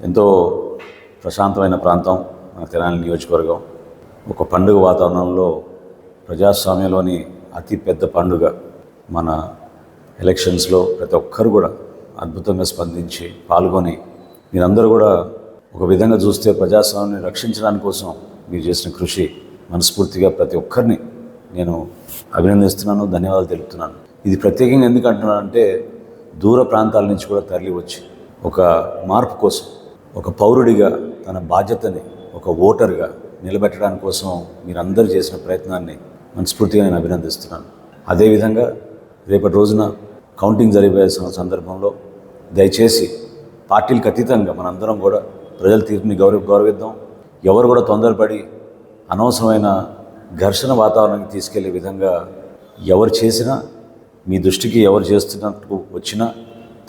ఎంతో ప్రశాంతమైన ప్రాంతం మన తెనాలి నియోజకవర్గం. ఒక పండుగ వాతావరణంలో ప్రజాస్వామ్యంలోని అతి పెద్ద పండుగ మన ఎలక్షన్స్లో ప్రతి ఒక్కరు కూడా అద్భుతంగా స్పందించి పాల్గొని మీరందరూ కూడా ఒక విధంగా చూస్తే ప్రజాస్వామ్యాన్ని రక్షించడానికి కోసం మీరు చేసిన కృషి మనస్ఫూర్తిగా ప్రతి ఒక్కరిని నేను అభినందిస్తున్నాను ధన్యవాదాలు తెలుపుతున్నాను. ఇది ప్రత్యేకంగా ఎందుకు అంటున్నానంటే దూర ప్రాంతాల నుంచి కూడా తరలి వచ్చి ఒక మార్పు కోసం ఒక పౌరుడిగా తన బాధ్యతని ఒక ఓటర్గా నిలబెట్టడానికి కోసం మీరందరూ చేసిన ప్రయత్నాన్ని మనస్ఫూర్తిగా నేను అభినందిస్తున్నాను. అదేవిధంగా రేపటి రోజున కౌంటింగ్ జరిగే సందర్భంలో దయచేసి పార్టీలకు అతీతంగా మనందరం కూడా ప్రజల తీర్పుని గౌరవ గౌరవిద్దాం. ఎవరు కూడా తొందరపడి అనవసరమైన ఘర్షణ వాతావరణానికి తీసుకెళ్ళే విధంగా ఎవరు చేసినా మీ దృష్టికి ఎవరు చేస్తున్నట్టు వచ్చినా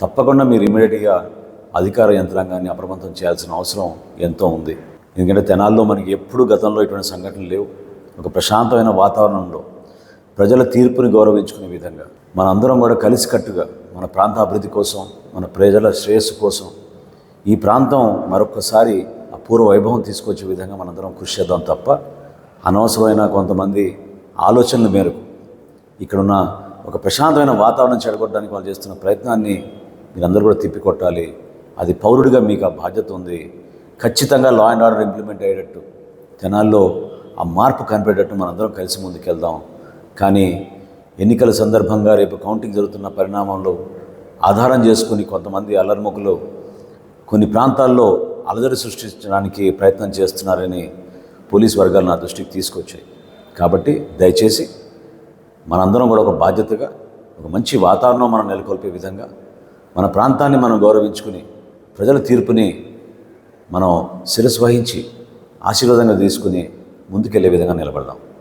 తప్పకుండా మీరు ఇమీడియట్గా అధికార యంత్రాంగాన్ని అప్రమత్తం చేయాల్సిన అవసరం ఎంతో ఉంది. ఎందుకంటే తెనాల్లో మనకి ఎప్పుడు గతంలో ఇటువంటి సంఘటనలు లేవు. ఒక ప్రశాంతమైన వాతావరణంలో ప్రజల తీర్పుని గౌరవించుకునే విధంగా మనందరం కూడా కలిసికట్టుగా మన ప్రాంత అభివృద్ధి కోసం మన ప్రజల శ్రేయస్సు కోసం ఈ ప్రాంతం మరొకసారి అపూర్వ వైభవం తీసుకొచ్చే విధంగా మనందరం కృషి చేద్దాం తప్ప అనవసరమైన కొంతమంది ఆలోచనల మేరకు ఇక్కడున్న ఒక ప్రశాంతమైన వాతావరణం చెడగొట్టడానికి వాళ్ళు చేస్తున్న ప్రయత్నాన్ని మీరందరూ కూడా తిప్పికొట్టాలి. అది పౌరుడిగా మీకు ఆ బాధ్యత ఉంది. ఖచ్చితంగా లా అండ్ ఆర్డర్ ఇంప్లిమెంట్ అయ్యేటట్టు జనాల్లో ఆ మార్పు కనిపెట్టేటట్టు మనందరం కలిసి ముందుకెళ్దాం. కానీ ఎన్నికల సందర్భంగా రేపు కౌంటింగ్ జరుగుతున్న పరిణామంలో ఆధారం చేసుకుని కొంతమంది అల్లర్ముఖులు కొన్ని ప్రాంతాల్లో అలజడి సృష్టించడానికి ప్రయత్నం చేస్తున్నారని పోలీస్ వర్గాలు నా దృష్టికి తీసుకొచ్చాయి. కాబట్టి దయచేసి మనందరం కూడా ఒక బాధ్యతగా ఒక మంచి వాతావరణం మనం నెలకొల్పే విధంగా మన ప్రాంతాన్ని మనం గౌరవించుకుని ప్రజల తీర్పుని మనం శిరస్సు వహించి ఆశీర్వాదంగా తీసుకుని ముందుకెళ్ళే విధంగా నిలబడదాం.